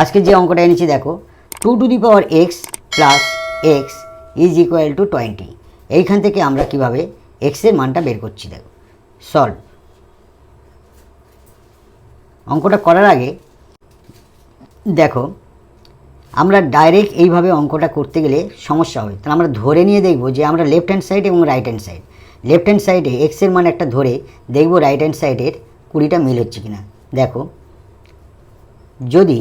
আজকে যে অঙ্কটা এনেছি, দেখো two to the power x plus x is equal to twenty এইখান থেকে আমরা কীভাবে এক্সের মানটা বের করছি, দেখো সলভ অঙ্কটা করার আগে, দেখো, আমরা ডাইরেক্ট এইভাবে অঙ্কটা করতে গেলে সমস্যা হবে। তাহলে আমরা ধরে নিয়ে দেখব যে আমরা লেফট হ্যান্ড সাইড এবং right hand side left hand সাইডে এক্সের মান একটা ধরে দেখব রাইট হ্যান্ড সাইডের কুড়িটা মিল হচ্ছে কিনা। দেখো, যদি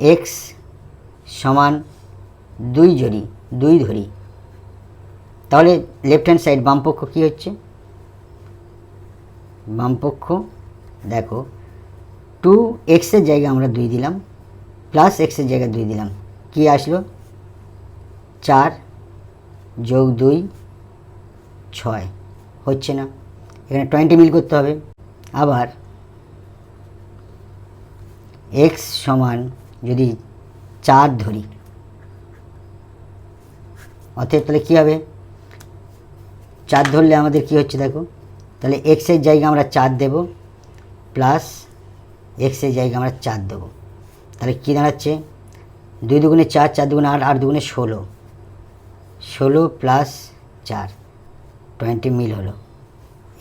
এক্স সমান দুই জড়ি, দুই ধরি। তাহলে লেফট হ্যান্ড সাইড বামপক্ষ কী হচ্ছে? বামপক্ষ, দেখো টু এক্সের জায়গায় আমরা দুই দিলাম প্লাস এক্সের জায়গায় দুই দিলাম। কি আসলো? চার যোগ দুই, ছয়। হচ্ছে না। এখানে টোয়েন্টি মিল করতে হবে। আবার এক্স সমান যদি চার ধরি, অতএব তাহলে কী হবে? চার ধরলে আমাদের কি হচ্ছে দেখো? তাহলে এক্সের জায়গায় আমরা চার দেব প্লাস এক্সের জায়গায় আমরা চার দেবো। তাহলে কী দাঁড়াচ্ছে? দুই দুগুণে চার চার দুগুণে আট আট দুগুণে ষোলো। ষোলো প্লাস চার টোয়েন্টি মিল হলো।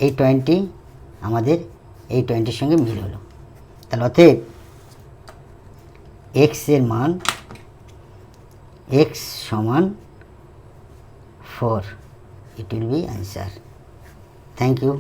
এই টোয়েন্টি আমাদের, এই টোয়েন্টির সঙ্গে মিল হলো। তাহলে অতএব এক্সের মান এক্স সমান four it will be answer thank you